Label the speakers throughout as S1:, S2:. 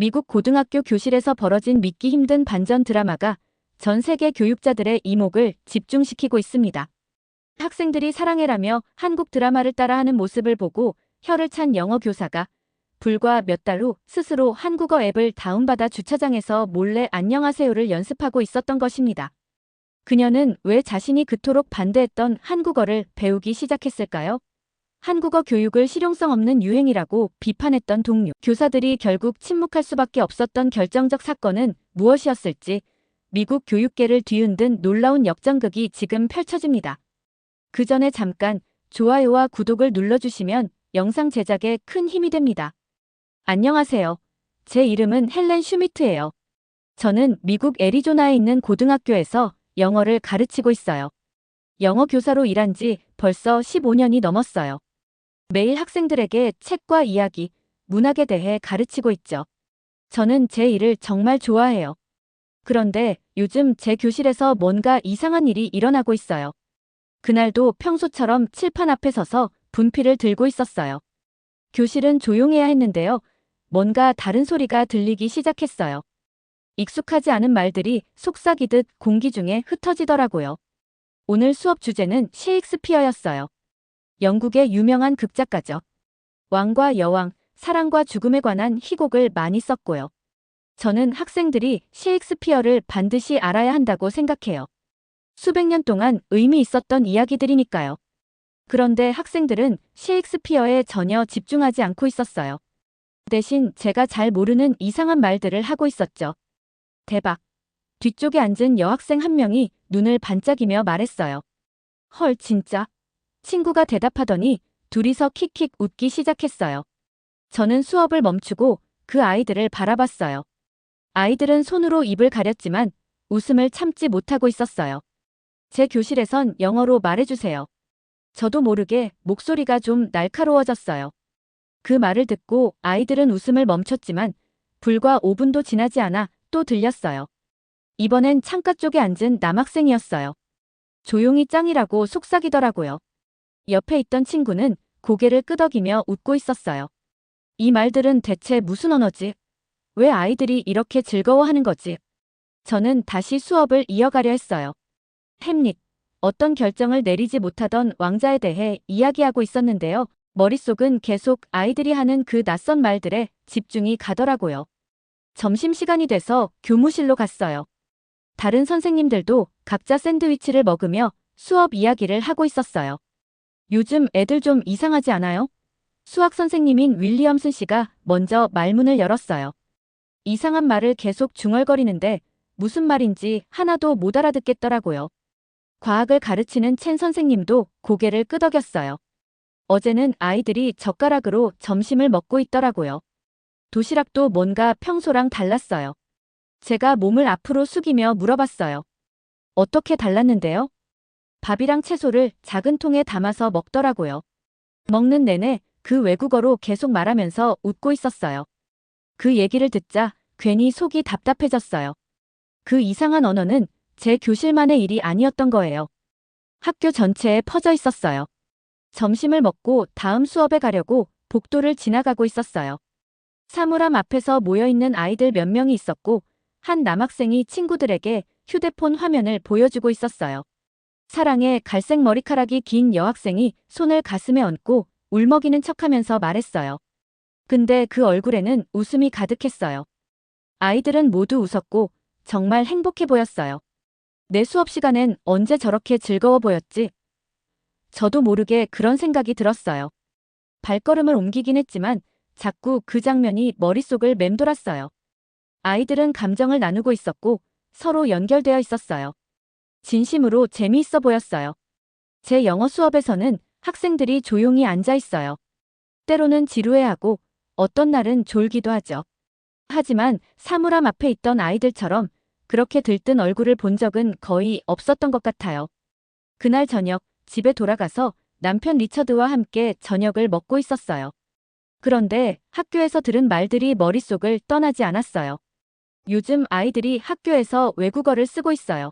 S1: 미국 고등학교 교실에서 벌어진 믿기 힘든 반전 드라마가 전 세계 교육자들의 이목을 집중시키고 있습니다. 학생들이 사랑해라며 한국 드라마를 따라하는 모습을 보고 혀를 찬 영어 교사가 불과 몇 달 후 스스로 한국어 앱을 다운받아 주차장에서 몰래 안녕하세요를 연습하고 있었던 것입니다. 그녀는 왜 자신이 그토록 반대했던 한국어를 배우기 시작했을까요? 한국어 교육을 실용성 없는 유행이라고 비판했던 동료 교사들이 결국 침묵할 수밖에 없었던 결정적 사건은 무엇이었을지 미국 교육계를 뒤흔든 놀라운 역전극이 지금 펼쳐집니다. 그 전에 잠깐 좋아요와 구독을 눌러주시면 영상 제작에 큰 힘이 됩니다. 안녕하세요. 제 이름은 헬렌 슈미트예요. 저는 미국 애리조나에 있는 고등학교에서 영어를 가르치고 있어요. 영어 교사로 일한 지 벌써 15년이 넘었어요. 매일 학생들에게 책과 이야기, 문학에 대해 가르치고 있죠. 저는 제 일을 정말 좋아해요. 그런데 요즘 제 교실에서 뭔가 이상한 일이 일어나고 있어요. 그날도 평소처럼 칠판 앞에 서서 분필을 들고 있었어요. 교실은 조용해야 했는데요. 뭔가 다른 소리가 들리기 시작했어요. 익숙하지 않은 말들이 속삭이듯 공기 중에 흩어지더라고요. 오늘 수업 주제는 셰익스피어였어요. 영국의 유명한 극작가죠. 왕과 여왕, 사랑과 죽음에 관한 희곡을 많이 썼고요. 저는 학생들이 셰익스피어를 반드시 알아야 한다고 생각해요. 수백 년 동안 의미 있었던 이야기들이니까요. 그런데 학생들은 셰익스피어에 전혀 집중하지 않고 있었어요. 대신 제가 잘 모르는 이상한 말들을 하고 있었죠. 대박. 뒤쪽에 앉은 여학생 한 명이 눈을 반짝이며 말했어요. 헐, 진짜. 친구가 대답하더니 둘이서 킥킥 웃기 시작했어요. 저는 수업을 멈추고 그 아이들을 바라봤어요. 아이들은 손으로 입을 가렸지만 웃음을 참지 못하고 있었어요. 제 교실에선 영어로 말해주세요. 저도 모르게 목소리가 좀 날카로워졌어요. 그 말을 듣고 아이들은 웃음을 멈췄지만 불과 5분도 지나지 않아 또 들렸어요. 이번엔 창가 쪽에 앉은 남학생이었어요. 조용히 짱이라고 속삭이더라고요. 옆에 있던 친구는 고개를 끄덕이며 웃고 있었어요. 이 말들은 대체 무슨 언어지? 왜 아이들이 이렇게 즐거워하는 거지? 저는 다시 수업을 이어가려 했어요. 햄릿, 어떤 결정을 내리지 못하던 왕자에 대해 이야기하고 있었는데요. 머릿속은 계속 아이들이 하는 그 낯선 말들에 집중이 가더라고요. 점심시간이 돼서 교무실로 갔어요. 다른 선생님들도 각자 샌드위치를 먹으며 수업 이야기를 하고 있었어요. 요즘 애들 좀 이상하지 않아요? 수학 선생님인 윌리엄슨 씨가 먼저 말문을 열었어요. 이상한 말을 계속 중얼거리는데 무슨 말인지 하나도 못 알아듣겠더라고요. 과학을 가르치는 첸 선생님도 고개를 끄덕였어요. 어제는 아이들이 젓가락으로 점심을 먹고 있더라고요. 도시락도 뭔가 평소랑 달랐어요. 제가 몸을 앞으로 숙이며 물어봤어요. 어떻게 달랐는데요? 밥이랑 채소를 작은 통에 담아서 먹더라고요. 먹는 내내 그 외국어로 계속 말하면서 웃고 있었어요. 그 얘기를 듣자 괜히 속이 답답해졌어요. 그 이상한 언어는 제 교실만의 일이 아니었던 거예요. 학교 전체에 퍼져 있었어요. 점심을 먹고 다음 수업에 가려고 복도를 지나가고 있었어요. 사물함 앞에서 모여있는 아이들 몇 명이 있었고 한 남학생이 친구들에게 휴대폰 화면을 보여주고 있었어요. 사랑의 갈색 머리카락이 긴 여학생이 손을 가슴에 얹고 울먹이는 척하면서 말했어요. 근데 그 얼굴에는 웃음이 가득했어요. 아이들은 모두 웃었고 정말 행복해 보였어요. 내 수업 시간엔 언제 저렇게 즐거워 보였지? 저도 모르게 그런 생각이 들었어요. 발걸음을 옮기긴 했지만 자꾸 그 장면이 머릿속을 맴돌았어요. 아이들은 감정을 나누고 있었고 서로 연결되어 있었어요. 진심으로 재미있어 보였어요. 제 영어 수업에서는 학생들이 조용히 앉아 있어요. 때로는 지루해하고 어떤 날은 졸기도 하죠. 하지만 사물함 앞에 있던 아이들처럼 그렇게 들뜬 얼굴을 본 적은 거의 없었던 것 같아요. 그날 저녁 집에 돌아가서 남편 리처드와 함께 저녁을 먹고 있었어요. 그런데 학교에서 들은 말들이 머릿속을 떠나지 않았어요. 요즘 아이들이 학교에서 외국어를 쓰고 있어요.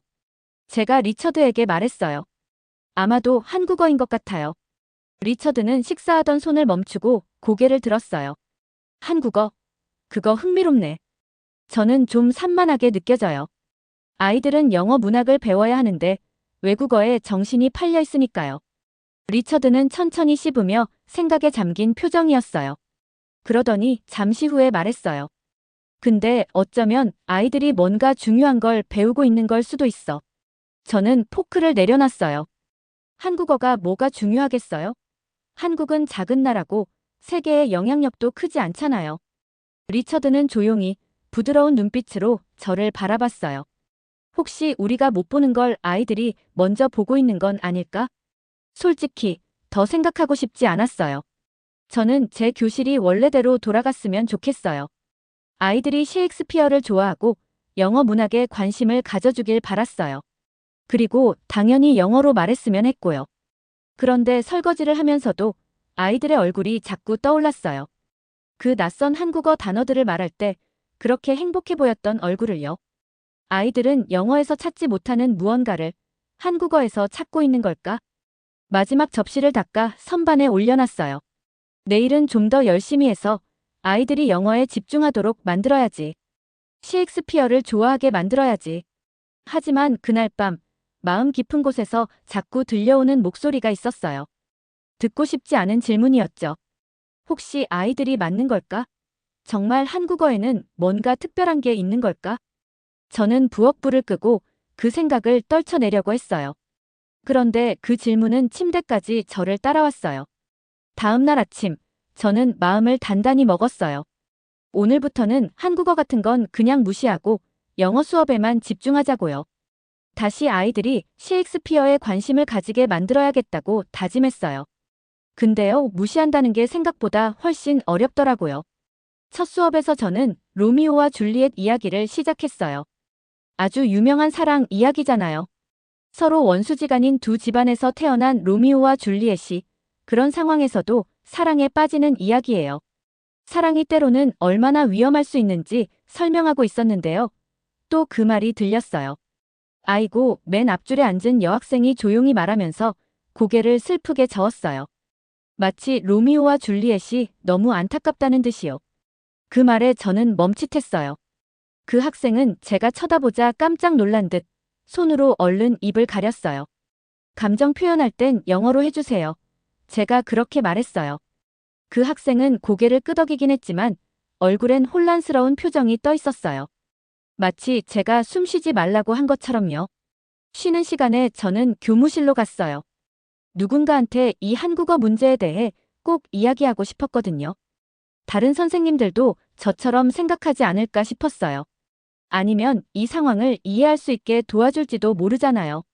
S1: 제가 리처드에게 말했어요. 아마도 한국어인 것 같아요. 리처드는 식사하던 손을 멈추고 고개를 들었어요. 한국어. 그거 흥미롭네. 저는 좀 산만하게 느껴져요. 아이들은 영어 문학을 배워야 하는데 외국어에 정신이 팔려 있으니까요. 리처드는 천천히 씹으며 생각에 잠긴 표정이었어요. 그러더니 잠시 후에 말했어요. 근데 어쩌면 아이들이 뭔가 중요한 걸 배우고 있는 걸 수도 있어. 저는 포크를 내려놨어요. 한국어가 뭐가 중요하겠어요? 한국은 작은 나라고 세계의 영향력도 크지 않잖아요. 리처드는 조용히 부드러운 눈빛으로 저를 바라봤어요. 혹시 우리가 못 보는 걸 아이들이 먼저 보고 있는 건 아닐까? 솔직히 더 생각하고 싶지 않았어요. 저는 제 교실이 원래대로 돌아갔으면 좋겠어요. 아이들이 셰익스피어를 좋아하고 영어 문학에 관심을 가져주길 바랐어요. 그리고 당연히 영어로 말했으면 했고요. 그런데 설거지를 하면서도 아이들의 얼굴이 자꾸 떠올랐어요. 그 낯선 한국어 단어들을 말할 때 그렇게 행복해 보였던 얼굴을요. 아이들은 영어에서 찾지 못하는 무언가를 한국어에서 찾고 있는 걸까? 마지막 접시를 닦아 선반에 올려놨어요. 내일은 좀 더 열심히 해서 아이들이 영어에 집중하도록 만들어야지. 셰익스피어를 좋아하게 만들어야지. 하지만 그날 밤 마음 깊은 곳에서 자꾸 들려오는 목소리가 있었어요. 듣고 싶지 않은 질문이었죠. 혹시 아이들이 맞는 걸까? 정말 한국어에는 뭔가 특별한 게 있는 걸까? 저는 부엌불을 끄고 그 생각을 떨쳐내려고 했어요. 그런데 그 질문은 침대까지 저를 따라왔어요. 다음 날 아침, 저는 마음을 단단히 먹었어요. 오늘부터는 한국어 같은 건 그냥 무시하고 영어 수업에만 집중하자고요. 다시 아이들이 셰익스피어에 관심을 가지게 만들어야겠다고 다짐했어요. 근데요, 무시한다는 게 생각보다 훨씬 어렵더라고요. 첫 수업에서 저는 로미오와 줄리엣 이야기를 시작했어요. 아주 유명한 사랑 이야기잖아요. 서로 원수지간인 두 집안에서 태어난 로미오와 줄리엣이 그런 상황에서도 사랑에 빠지는 이야기예요. 사랑이 때로는 얼마나 위험할 수 있는지 설명하고 있었는데요. 또 그 말이 들렸어요. 아이고, 맨 앞줄에 앉은 여학생이 조용히 말하면서 고개를 슬프게 저었어요. 마치 로미오와 줄리엣이 너무 안타깝다는 듯이요. 그 말에 저는 멈칫했어요. 그 학생은 제가 쳐다보자 깜짝 놀란 듯 손으로 얼른 입을 가렸어요. 감정 표현할 땐 영어로 해주세요. 제가 그렇게 말했어요. 그 학생은 고개를 끄덕이긴 했지만 얼굴엔 혼란스러운 표정이 떠 있었어요. 마치 제가 숨 쉬지 말라고 한 것처럼요. 쉬는 시간에 저는 교무실로 갔어요. 누군가한테 이 한국어 문제에 대해 꼭 이야기하고 싶었거든요. 다른 선생님들도 저처럼 생각하지 않을까 싶었어요. 아니면 이 상황을 이해할 수 있게 도와줄지도 모르잖아요.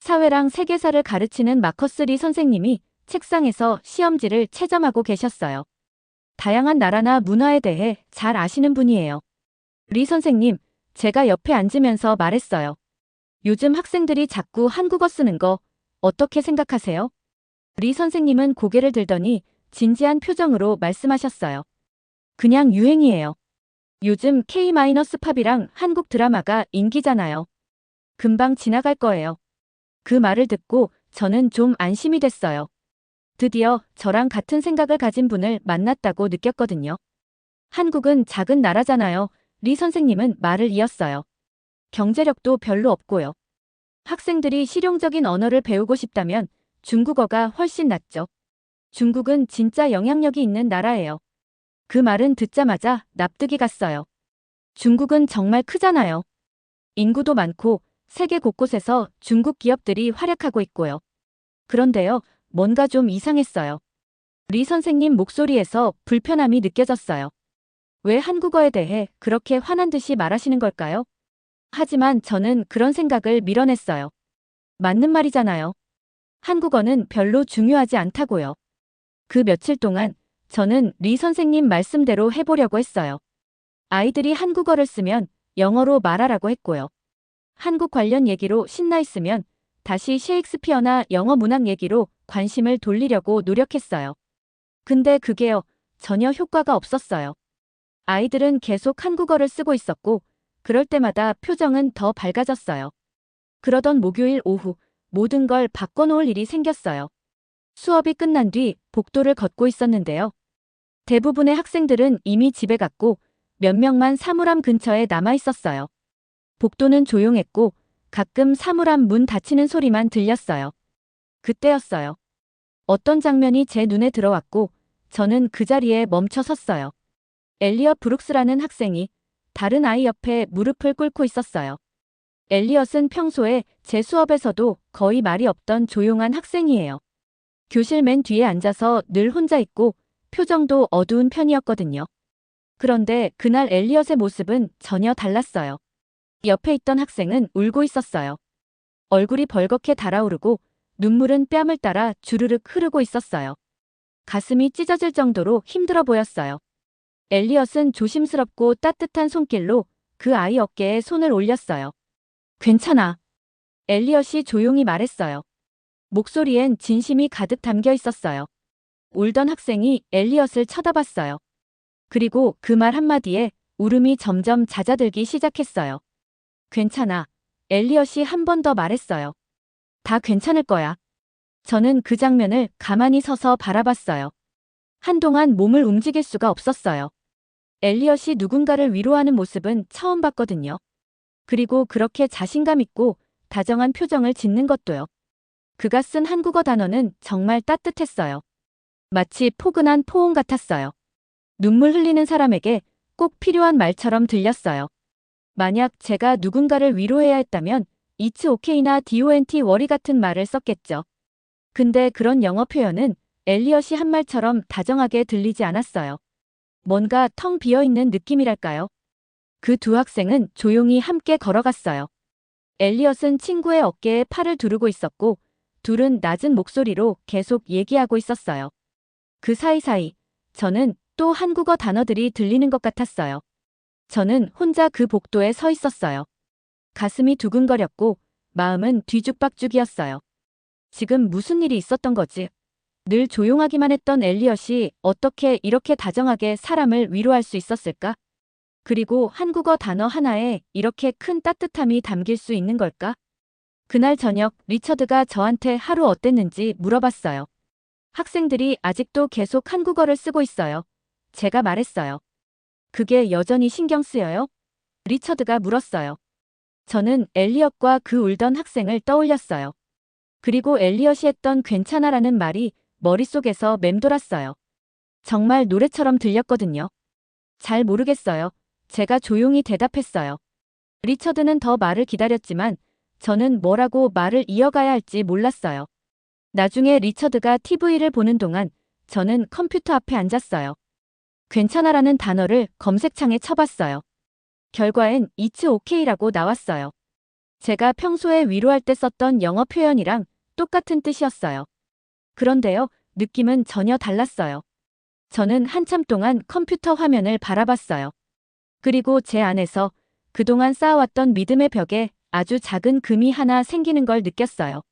S1: 사회랑 세계사를 가르치는 마커스리 선생님이 책상에서 시험지를 채점하고 계셨어요. 다양한 나라나 문화에 대해 잘 아시는 분이에요. 리 선생님, 제가 옆에 앉으면서 말했어요. 요즘 학생들이 자꾸 한국어 쓰는 거 어떻게 생각하세요? 리 선생님은 고개를 들더니 진지한 표정으로 말씀하셨어요. 그냥 유행이에요. 요즘 K-팝이랑 한국 드라마가 인기잖아요. 금방 지나갈 거예요. 그 말을 듣고 저는 좀 안심이 됐어요. 드디어 저랑 같은 생각을 가진 분을 만났다고 느꼈거든요. 한국은 작은 나라잖아요. 리 선생님은 말을 이었어요. 경제력도 별로 없고요. 학생들이 실용적인 언어를 배우고 싶다면 중국어가 훨씬 낫죠. 중국은 진짜 영향력이 있는 나라예요. 그 말은 듣자마자 납득이 갔어요. 중국은 정말 크잖아요. 인구도 많고 세계 곳곳에서 중국 기업들이 활약하고 있고요. 그런데요, 뭔가 좀 이상했어요. 리 선생님 목소리에서 불편함이 느껴졌어요. 왜 한국어에 대해 그렇게 화난 듯이 말하시는 걸까요? 하지만 저는 그런 생각을 밀어냈어요. 맞는 말이잖아요. 한국어는 별로 중요하지 않다고요. 그 며칠 동안 저는 리 선생님 말씀대로 해보려고 했어요. 아이들이 한국어를 쓰면 영어로 말하라고 했고요. 한국 관련 얘기로 신나 있으면 다시 셰익스피어나 영어 문학 얘기로 관심을 돌리려고 노력했어요. 근데 그게요, 전혀 효과가 없었어요. 아이들은 계속 한국어를 쓰고 있었고, 그럴 때마다 표정은 더 밝아졌어요. 그러던 목요일 오후, 모든 걸 바꿔놓을 일이 생겼어요. 수업이 끝난 뒤 복도를 걷고 있었는데요. 대부분의 학생들은 이미 집에 갔고 몇 명만 사물함 근처에 남아 있었어요. 복도는 조용했고 가끔 사물함 문 닫히는 소리만 들렸어요. 그때였어요. 어떤 장면이 제 눈에 들어왔고 저는 그 자리에 멈춰 섰어요. 엘리엇 브룩스라는 학생이 다른 아이 옆에 무릎을 꿇고 있었어요. 엘리엇은 평소에 제 수업에서도 거의 말이 없던 조용한 학생이에요. 교실 맨 뒤에 앉아서 늘 혼자 있고 표정도 어두운 편이었거든요. 그런데 그날 엘리엇의 모습은 전혀 달랐어요. 옆에 있던 학생은 울고 있었어요. 얼굴이 벌겋게 달아오르고 눈물은 뺨을 따라 주르륵 흐르고 있었어요. 가슴이 찢어질 정도로 힘들어 보였어요. 엘리엇은 조심스럽고 따뜻한 손길로 그 아이 어깨에 손을 올렸어요. 괜찮아. 엘리엇이 조용히 말했어요. 목소리엔 진심이 가득 담겨 있었어요. 울던 학생이 엘리엇을 쳐다봤어요. 그리고 그 말 한마디에 울음이 점점 잦아들기 시작했어요. 괜찮아. 엘리엇이 한 번 더 말했어요. 다 괜찮을 거야. 저는 그 장면을 가만히 서서 바라봤어요. 한동안 몸을 움직일 수가 없었어요. 엘리엇이 누군가를 위로하는 모습은 처음 봤거든요. 그리고 그렇게 자신감 있고 다정한 표정을 짓는 것도요. 그가 쓴 한국어 단어는 정말 따뜻했어요. 마치 포근한 포옹 같았어요. 눈물 흘리는 사람에게 꼭 필요한 말처럼 들렸어요. 만약 제가 누군가를 위로해야 했다면 It's okay나 DONT worry 같은 말을 썼겠죠. 근데 그런 영어 표현은 엘리엇이 한 말처럼 다정하게 들리지 않았어요. 뭔가 텅 비어 있는 느낌이랄까요? 그 두 학생은 조용히 함께 걸어갔어요. 엘리엇은 친구의 어깨에 팔을 두르고 있었고, 둘은 낮은 목소리로 계속 얘기하고 있었어요. 그 사이사이 저는 또 한국어 단어들이 들리는 것 같았어요. 저는 혼자 그 복도에 서 있었어요. 가슴이 두근거렸고 마음은 뒤죽박죽이었어요. 지금 무슨 일이 있었던 거지? 늘 조용하기만 했던 엘리엇이 어떻게 이렇게 다정하게 사람을 위로할 수 있었을까? 그리고 한국어 단어 하나에 이렇게 큰 따뜻함이 담길 수 있는 걸까? 그날 저녁 리처드가 저한테 하루 어땠는지 물어봤어요. 학생들이 아직도 계속 한국어를 쓰고 있어요. 제가 말했어요. 그게 여전히 신경 쓰여요? 리처드가 물었어요. 저는 엘리엇과 그 울던 학생을 떠올렸어요. 그리고 엘리엇이 했던 괜찮아라는 말이 머릿속에서 맴돌았어요. 정말 노래처럼 들렸거든요. 잘 모르겠어요. 제가 조용히 대답했어요. 리처드는 더 말을 기다렸지만 저는 뭐라고 말을 이어가야 할지 몰랐어요. 나중에 리처드가 TV를 보는 동안 저는 컴퓨터 앞에 앉았어요. 괜찮아라는 단어를 검색창에 쳐봤어요. 결과엔 It's okay라고 나왔어요. 제가 평소에 위로할 때 썼던 영어 표현이랑 똑같은 뜻이었어요. 그런데요, 느낌은 전혀 달랐어요. 저는 한참 동안 컴퓨터 화면을 바라봤어요. 그리고 제 안에서 그동안 쌓아왔던 믿음의 벽에 아주 작은 금이 하나 생기는 걸 느꼈어요.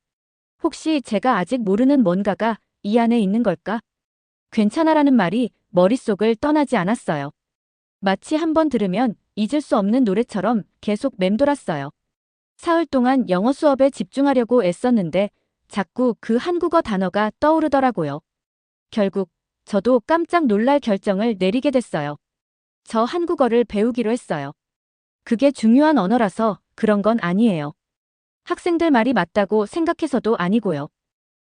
S1: 혹시 제가 아직 모르는 뭔가가 이 안에 있는 걸까? 괜찮아라는 말이 머릿속을 떠나지 않았어요. 마치 한 번 들으면 잊을 수 없는 노래처럼 계속 맴돌았어요. 사흘 동안 영어 수업에 집중하려고 애썼는데 자꾸 그 한국어 단어가 떠오르더라고요. 결국 저도 깜짝 놀랄 결정을 내리게 됐어요. 저 한국어를 배우기로 했어요. 그게 중요한 언어라서 그런 건 아니에요. 학생들 말이 맞다고 생각해서도 아니고요.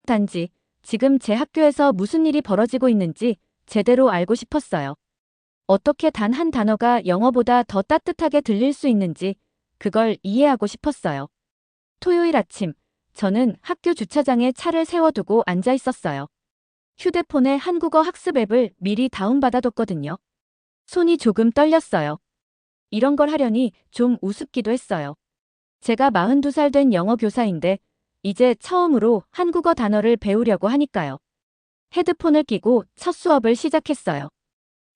S1: 단지 지금 제 학교에서 무슨 일이 벌어지고 있는지 제대로 알고 싶었어요. 어떻게 단 한 단어가 영어보다 더 따뜻하게 들릴 수 있는지 그걸 이해하고 싶었어요. 토요일 아침, 저는 학교 주차장에 차를 세워두고 앉아 있었어요. 휴대폰에 한국어 학습 앱을 미리 다운받아뒀거든요. 손이 조금 떨렸어요. 이런 걸 하려니 좀 우습기도 했어요. 제가 42살 된 영어 교사인데 이제 처음으로 한국어 단어를 배우려고 하니까요. 헤드폰을 끼고 첫 수업을 시작했어요.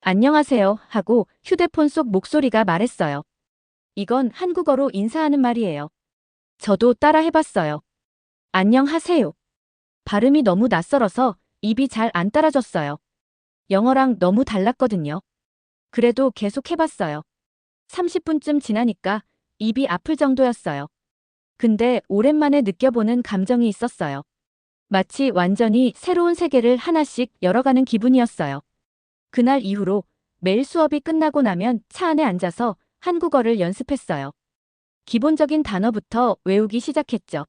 S1: 안녕하세요 하고 휴대폰 속 목소리가 말했어요. 이건 한국어로 인사하는 말이에요. 저도 따라 해봤어요. 안녕하세요. 발음이 너무 낯설어서 입이 잘 안 따라졌어요. 영어랑 너무 달랐거든요. 그래도 계속 해봤어요. 30분쯤 지나니까 입이 아플 정도였어요. 근데 오랜만에 느껴보는 감정이 있었어요. 마치 완전히 새로운 세계를 하나씩 열어가는 기분이었어요. 그날 이후로 매일 수업이 끝나고 나면 차 안에 앉아서 한국어를 연습했어요. 기본적인 단어부터 외우기 시작했죠.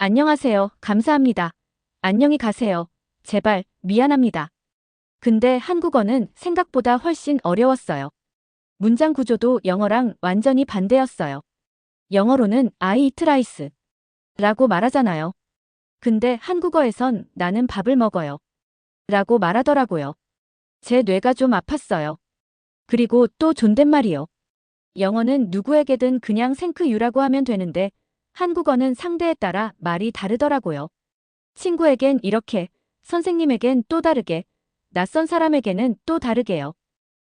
S1: 안녕하세요. 감사합니다. 안녕히 가세요. 제발, 미안합니다. 근데 한국어는 생각보다 훨씬 어려웠어요. 문장 구조도 영어랑 완전히 반대였어요. 영어로는 I eat rice 라고 말하잖아요. 근데 한국어에선 나는 밥을 먹어요. 라고 말하더라고요. 제 뇌가 좀 아팠어요. 그리고 또 존댓말이요. 영어는 누구에게든 그냥 생크 유라고 하면 되는데 한국어는 상대에 따라 말이 다르더라고요. 친구에겐 이렇게, 선생님에겐 또 다르게, 낯선 사람에게는 또 다르게요.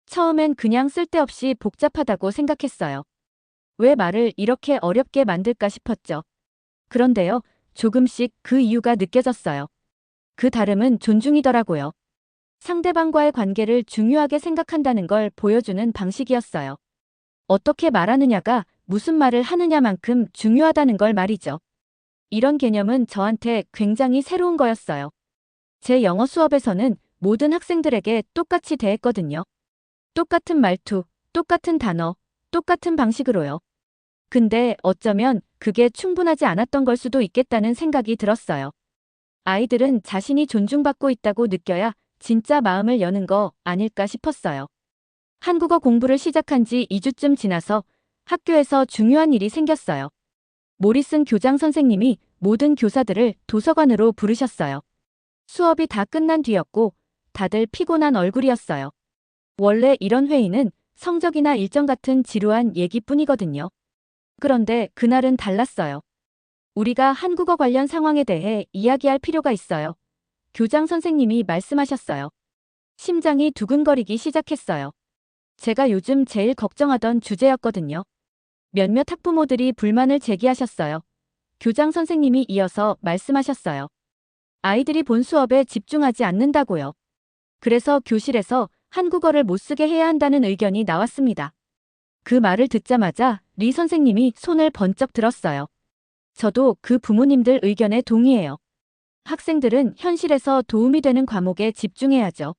S1: 처음엔 그냥 쓸데없이 복잡하다고 생각했어요. 왜 말을 이렇게 어렵게 만들까 싶었죠. 그런데요, 조금씩 그 이유가 느껴졌어요. 그 다름은 존중이더라고요. 상대방과의 관계를 중요하게 생각한다는 걸 보여주는 방식이었어요. 어떻게 말하느냐가 무슨 말을 하느냐만큼 중요하다는 걸 말이죠. 이런 개념은 저한테 굉장히 새로운 거였어요. 제 영어 수업에서는 모든 학생들에게 똑같이 대했거든요. 똑같은 말투, 똑같은 단어, 똑같은 방식으로요. 근데 어쩌면 그게 충분하지 않았던 걸 수도 있겠다는 생각이 들었어요. 아이들은 자신이 존중받고 있다고 느껴야 진짜 마음을 여는 거 아닐까 싶었어요. 한국어 공부를 시작한 지 2주쯤 지나서 학교에서 중요한 일이 생겼어요. 모리슨 교장 선생님이 모든 교사들을 도서관으로 부르셨어요. 수업이 다 끝난 뒤였고 다들 피곤한 얼굴이었어요. 원래 이런 회의는 성적이나 일정 같은 지루한 얘기뿐이거든요. 그런데 그날은 달랐어요. 우리가 한국어 관련 상황에 대해 이야기할 필요가 있어요. 교장 선생님이 말씀하셨어요. 심장이 두근거리기 시작했어요. 제가 요즘 제일 걱정하던 주제였거든요. 몇몇 학부모들이 불만을 제기하셨어요. 교장 선생님이 이어서 말씀하셨어요. 아이들이 본 수업에 집중하지 않는다고요. 그래서 교실에서 한국어를 못 쓰게 해야 한다는 의견이 나왔습니다. 그 말을 듣자마자 리 선생님이 손을 번쩍 들었어요. 저도 그 부모님들 의견에 동의해요. 학생들은 현실에서 도움이 되는 과목에 집중해야죠.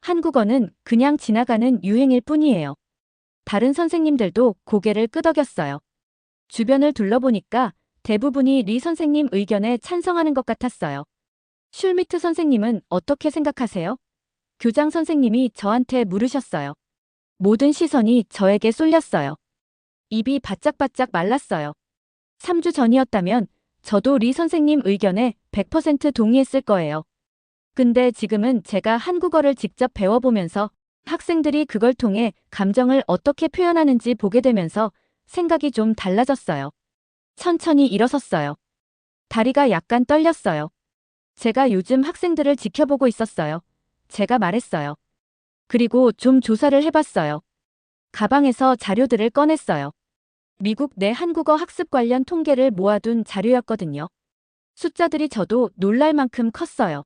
S1: 한국어는 그냥 지나가는 유행일 뿐이에요. 다른 선생님들도 고개를 끄덕였어요. 주변을 둘러보니까 대부분이 리 선생님 의견에 찬성하는 것 같았어요. 슐미트 선생님은 어떻게 생각하세요? 교장 선생님이 저한테 물으셨어요. 모든 시선이 저에게 쏠렸어요. 입이 바짝바짝 말랐어요. 3주 전이었다면 저도 리 선생님 의견에 100% 동의했을 거예요. 근데 지금은 제가 한국어를 직접 배워보면서 학생들이 그걸 통해 감정을 어떻게 표현하는지 보게 되면서 생각이 좀 달라졌어요. 천천히 일어섰어요. 다리가 약간 떨렸어요. 제가 요즘 학생들을 지켜보고 있었어요. 제가 말했어요. 그리고 좀 조사를 해봤어요. 가방에서 자료들을 꺼냈어요. 미국 내 한국어 학습 관련 통계를 모아둔 자료였거든요. 숫자들이 저도 놀랄 만큼 컸어요.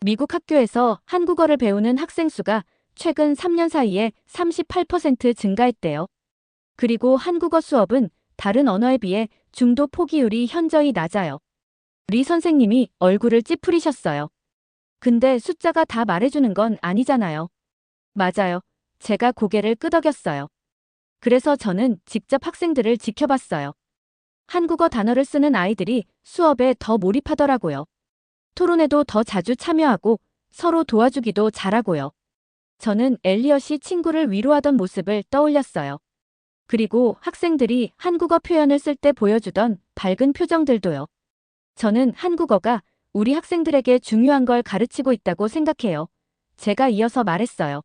S1: 미국 학교에서 한국어를 배우는 학생 수가 최근 3년 사이에 38% 증가했대요. 그리고 한국어 수업은 다른 언어에 비해 중도 포기율이 현저히 낮아요. 리 선생님이 얼굴을 찌푸리셨어요. 근데 숫자가 다 말해주는 건 아니잖아요. 맞아요. 제가 고개를 끄덕였어요. 그래서 저는 직접 학생들을 지켜봤어요. 한국어 단어를 쓰는 아이들이 수업에 더 몰입하더라고요. 토론에도 더 자주 참여하고 서로 도와주기도 잘하고요. 저는 엘리엇이 친구를 위로하던 모습을 떠올렸어요. 그리고 학생들이 한국어 표현을 쓸 때 보여주던 밝은 표정들도요. 저는 한국어가 우리 학생들에게 중요한 걸 가르치고 있다고 생각해요. 제가 이어서 말했어요.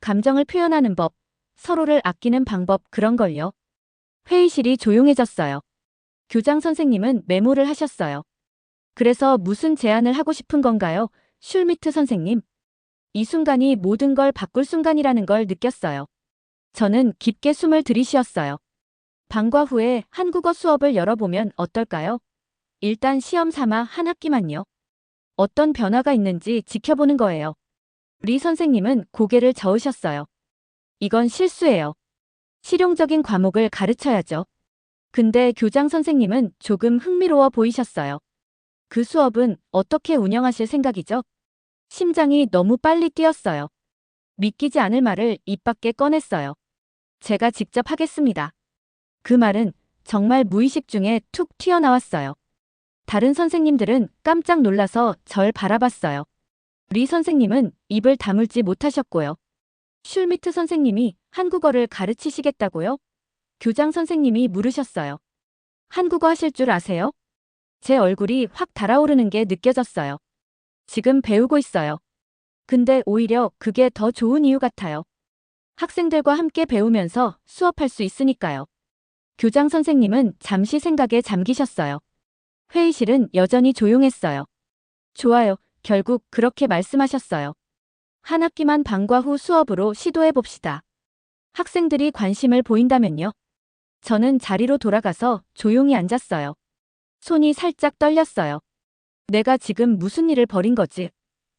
S1: 감정을 표현하는 법, 서로를 아끼는 방법 그런 걸요. 회의실이 조용해졌어요. 교장 선생님은 메모를 하셨어요. 그래서 무슨 제안을 하고 싶은 건가요? 슐미트 선생님. 이 순간이 모든 걸 바꿀 순간이라는 걸 느꼈어요. 저는 깊게 숨을 들이쉬었어요. 방과 후에 한국어 수업을 열어보면 어떨까요? 일단 시험 삼아 한 학기만요. 어떤 변화가 있는지 지켜보는 거예요. 리 선생님은 고개를 저으셨어요. 이건 실수예요. 실용적인 과목을 가르쳐야죠. 근데 교장 선생님은 조금 흥미로워 보이셨어요. 그 수업은 어떻게 운영하실 생각이죠? 심장이 너무 빨리 뛰었어요. 믿기지 않을 말을 입 밖에 꺼냈어요. 제가 직접 하겠습니다. 그 말은 정말 무의식 중에 툭 튀어나왔어요. 다른 선생님들은 깜짝 놀라서 절 바라봤어요. 리 선생님은 입을 다물지 못하셨고요. 슐미트 선생님이 한국어를 가르치시겠다고요? 교장 선생님이 물으셨어요. 한국어 하실 줄 아세요? 제 얼굴이 확 달아오르는 게 느껴졌어요. 지금 배우고 있어요. 근데 오히려 그게 더 좋은 이유 같아요. 학생들과 함께 배우면서 수업할 수 있으니까요. 교장 선생님은 잠시 생각에 잠기셨어요. 회의실은 여전히 조용했어요. 좋아요. 결국 그렇게 말씀하셨어요. 한 학기만 방과 후 수업으로 시도해 봅시다. 학생들이 관심을 보인다면요. 저는 자리로 돌아가서 조용히 앉았어요. 손이 살짝 떨렸어요. 내가 지금 무슨 일을 벌인 거지?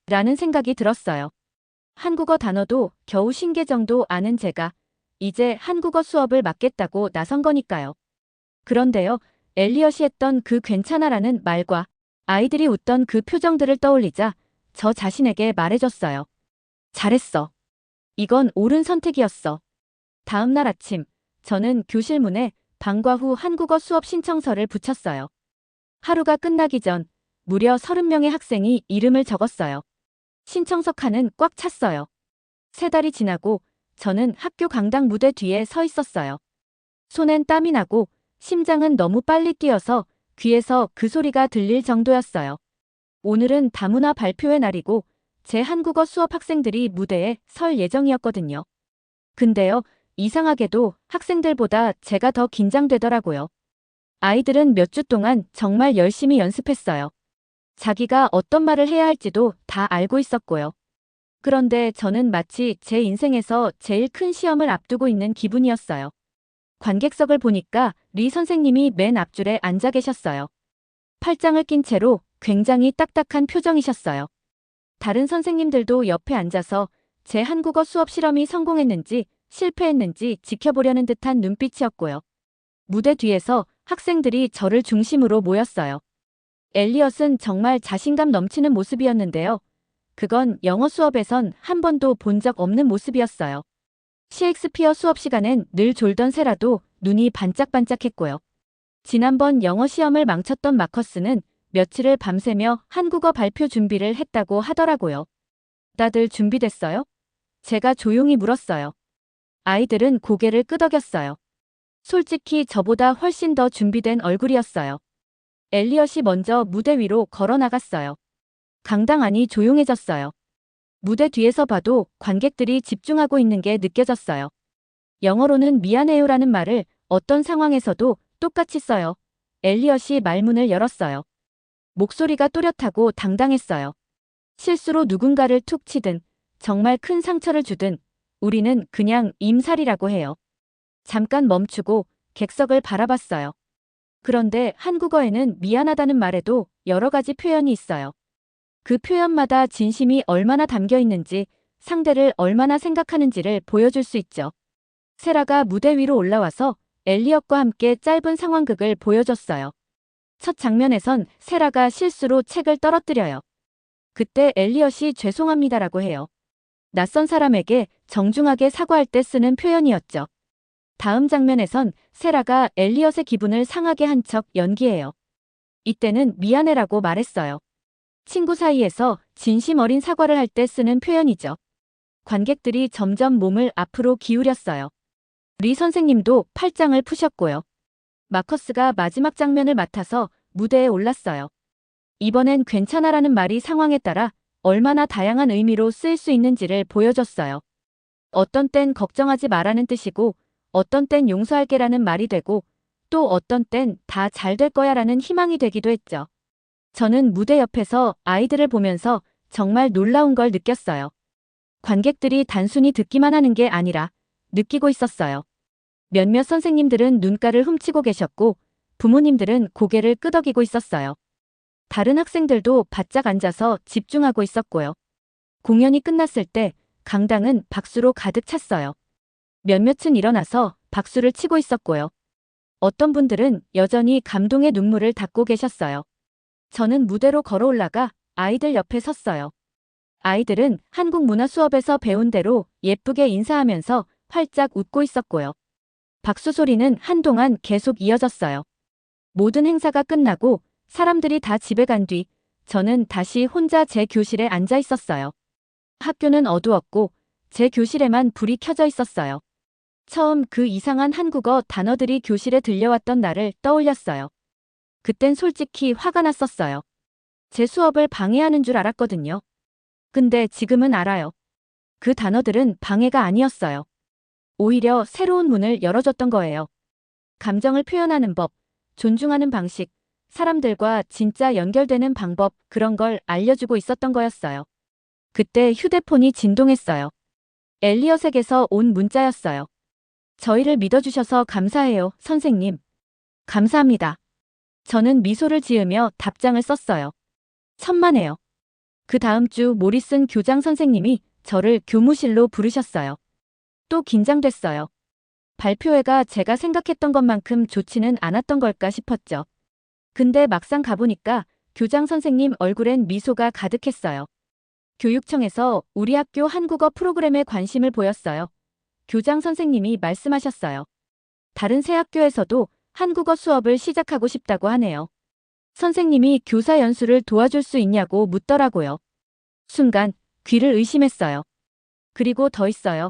S1: 라는 생각이 들었어요. 한국어 단어도 겨우 신개 정도 아는 제가 이제 한국어 수업을 맡겠다고 나선 거니까요. 그런데요, 엘리엇이 했던 그 괜찮아라는 말과 아이들이 웃던 그 표정들을 떠올리자 저 자신에게 말해줬어요. 잘했어. 이건 옳은 선택이었어. 다음 날 아침, 저는 교실 문에 방과 후 한국어 수업 신청서를 붙였어요. 하루가 끝나기 전 무려 30명의 학생이 이름을 적었어요. 신청서 칸은 꽉 찼어요. 세 달이 지나고 저는 학교 강당 무대 뒤에 서 있었어요. 손엔 땀이 나고 심장은 너무 빨리 뛰어서 귀에서 그 소리가 들릴 정도였어요. 오늘은 다문화 발표회 날이고 제 한국어 수업 학생들이 무대에 설 예정이었거든요. 근데요, 이상하게도 학생들보다 제가 더 긴장되더라고요. 아이들은 몇 주 동안 정말 열심히 연습했어요. 자기가 어떤 말을 해야 할지도 다 알고 있었고요. 그런데 저는 마치 제 인생에서 제일 큰 시험을 앞두고 있는 기분이었어요. 관객석을 보니까 리 선생님이 맨 앞줄에 앉아 계셨어요. 팔짱을 낀 채로 굉장히 딱딱한 표정이셨어요. 다른 선생님들도 옆에 앉아서 제 한국어 수업 실험이 성공했는지 실패했는지 지켜보려는 듯한 눈빛이었고요. 무대 뒤에서 학생들이 저를 중심으로 모였어요. 엘리엇은 정말 자신감 넘치는 모습이었는데요. 그건 영어 수업에선 한 번도 본 적 없는 모습이었어요. 셰익스피어 수업 시간엔 늘 졸던 새라도 눈이 반짝반짝했고요. 지난번 영어 시험을 망쳤던 마커스는 며칠을 밤새며 한국어 발표 준비를 했다고 하더라고요. 다들 준비됐어요? 제가 조용히 물었어요. 아이들은 고개를 끄덕였어요. 솔직히 저보다 훨씬 더 준비된 얼굴이었어요. 엘리엇이 먼저 무대 위로 걸어 나갔어요. 강당 안이 조용해졌어요. 무대 뒤에서 봐도 관객들이 집중하고 있는 게 느껴졌어요. 영어로는 미안해요라는 말을 어떤 상황에서도 똑같이 써요. 엘리엇이 말문을 열었어요. 목소리가 또렷하고 당당했어요. 실수로 누군가를 툭 치든 정말 큰 상처를 주든 우리는 그냥 임살이라고 해요. 잠깐 멈추고 객석을 바라봤어요. 그런데 한국어에는 미안하다는 말에도 여러 가지 표현이 있어요. 그 표현마다 진심이 얼마나 담겨 있는지 상대를 얼마나 생각하는지를 보여줄 수 있죠. 세라가 무대 위로 올라와서 엘리엇과 함께 짧은 상황극을 보여줬어요. 첫 장면에선 세라가 실수로 책을 떨어뜨려요. 그때 엘리엇이 죄송합니다라고 해요. 낯선 사람에게 정중하게 사과할 때 쓰는 표현이었죠. 다음 장면에선 세라가 엘리엇의 기분을 상하게 한 척 연기해요. 이때는 미안해라고 말했어요. 친구 사이에서 진심 어린 사과를 할 때 쓰는 표현이죠. 관객들이 점점 몸을 앞으로 기울였어요. 리 선생님도 팔짱을 푸셨고요. 마커스가 마지막 장면을 맡아서 무대에 올랐어요. 이번엔 괜찮아라는 말이 상황에 따라 얼마나 다양한 의미로 쓰일 수 있는지를 보여줬어요. 어떤 땐 걱정하지 말라는 뜻이고, 어떤 땐 용서할게라는 말이 되고, 또 어떤 땐 다 잘 될 거야라는 희망이 되기도 했죠. 저는 무대 옆에서 아이들을 보면서 정말 놀라운 걸 느꼈어요. 관객들이 단순히 듣기만 하는 게 아니라 느끼고 있었어요. 몇몇 선생님들은 눈가를 훔치고 계셨고 부모님들은 고개를 끄덕이고 있었어요. 다른 학생들도 바짝 앉아서 집중하고 있었고요. 공연이 끝났을 때 강당은 박수로 가득 찼어요. 몇몇은 일어나서 박수를 치고 있었고요. 어떤 분들은 여전히 감동의 눈물을 닦고 계셨어요. 저는 무대로 걸어 올라가 아이들 옆에 섰어요. 아이들은 한국 문화 수업에서 배운 대로 예쁘게 인사하면서 활짝 웃고 있었고요. 박수 소리는 한동안 계속 이어졌어요. 모든 행사가 끝나고 사람들이 다 집에 간 뒤 저는 다시 혼자 제 교실에 앉아 있었어요. 학교는 어두웠고 제 교실에만 불이 켜져 있었어요. 처음 그 이상한 한국어 단어들이 교실에 들려왔던 날을 떠올렸어요. 그땐 솔직히 화가 났었어요. 제 수업을 방해하는 줄 알았거든요. 근데 지금은 알아요. 그 단어들은 방해가 아니었어요. 오히려 새로운 문을 열어줬던 거예요. 감정을 표현하는 법, 존중하는 방식, 사람들과 진짜 연결되는 방법, 그런 걸 알려주고 있었던 거였어요. 그때 휴대폰이 진동했어요. 엘리엇에게서 온 문자였어요. 저희를 믿어주셔서 감사해요, 선생님. 감사합니다. 저는 미소를 지으며 답장을 썼어요. 천만에요. 그 다음 주 모리슨 교장 선생님이 저를 교무실로 부르셨어요. 또 긴장됐어요. 발표회가 제가 생각했던 것만큼 좋지는 않았던 걸까 싶었죠. 근데 막상 가보니까 교장 선생님 얼굴엔 미소가 가득했어요. 교육청에서 우리 학교 한국어 프로그램에 관심을 보였어요. 교장 선생님이 말씀하셨어요. 다른 새 학교에서도 한국어 수업을 시작하고 싶다고 하네요. 선생님이 교사 연수를 도와줄 수 있냐고 묻더라고요. 순간 귀를 의심했어요. 그리고 더 있어요.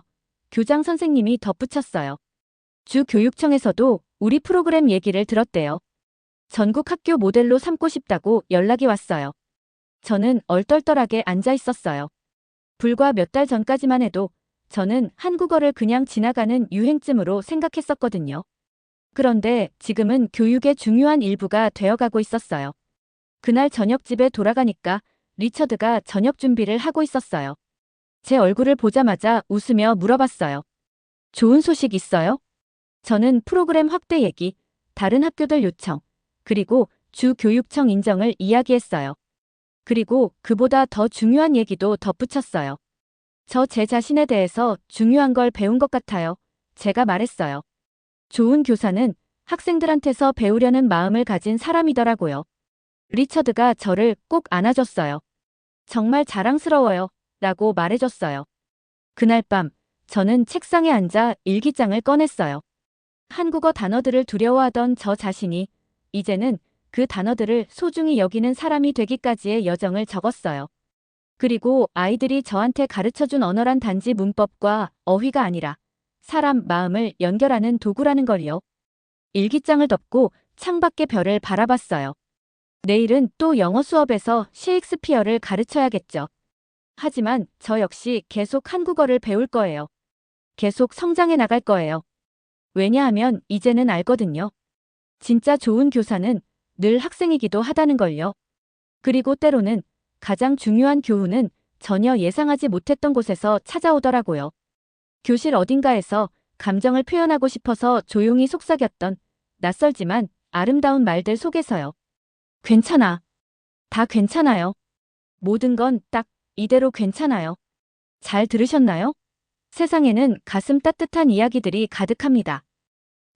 S1: 교장 선생님이 덧붙였어요. 주 교육청에서도 우리 프로그램 얘기를 들었대요. 전국 학교 모델로 삼고 싶다고 연락이 왔어요. 저는 얼떨떨하게 앉아 있었어요. 불과 몇 달 전까지만 해도 저는 한국어를 그냥 지나가는 유행쯤으로 생각했었거든요. 그런데 지금은 교육의 중요한 일부가 되어가고 있었어요. 그날 저녁 집에 돌아가니까 리처드가 저녁 준비를 하고 있었어요. 제 얼굴을 보자마자 웃으며 물어봤어요. 좋은 소식 있어요? 저는 프로그램 확대 얘기, 다른 학교들 요청, 그리고 주 교육청 인정을 이야기했어요. 그리고 그보다 더 중요한 얘기도 덧붙였어요. 저 제 자신에 대해서 중요한 걸 배운 것 같아요. 제가 말했어요. 좋은 교사는 학생들한테서 배우려는 마음을 가진 사람이더라고요. 리처드가 저를 꼭 안아줬어요. 정말 자랑스러워요. 라고 말해줬어요. 그날 밤, 저는 책상에 앉아 일기장을 꺼냈어요. 한국어 단어들을 두려워하던 저 자신이 이제는 그 단어들을 소중히 여기는 사람이 되기까지의 여정을 적었어요. 그리고 아이들이 저한테 가르쳐준 언어란 단지 문법과 어휘가 아니라 사람 마음을 연결하는 도구라는 걸요. 일기장을 덮고 창밖의 별을 바라봤어요. 내일은 또 영어 수업에서 셰익스피어를 가르쳐야겠죠. 하지만 저 역시 계속 한국어를 배울 거예요. 계속 성장해 나갈 거예요. 왜냐하면 이제는 알거든요. 진짜 좋은 교사는 늘 학생이기도 하다는 걸요. 그리고 때로는 가장 중요한 교훈은 전혀 예상하지 못했던 곳에서 찾아오더라고요. 교실 어딘가에서 감정을 표현하고 싶어서 조용히 속삭였던 낯설지만 아름다운 말들 속에서요. 괜찮아. 다 괜찮아요. 모든 건 딱 이대로 괜찮아요. 잘 들으셨나요? 세상에는 가슴 따뜻한 이야기들이 가득합니다.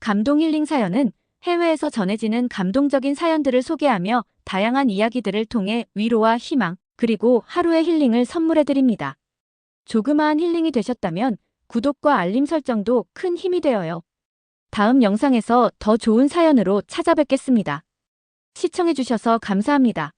S1: 감동 힐링 사연은 해외에서 전해지는 감동적인 사연들을 소개하며 다양한 이야기들을 통해 위로와 희망, 그리고 하루의 힐링을 선물해드립니다. 조그마한 힐링이 되셨다면 구독과 알림 설정도 큰 힘이 되어요. 다음 영상에서 더 좋은 사연으로 찾아뵙겠습니다. 시청해주셔서 감사합니다.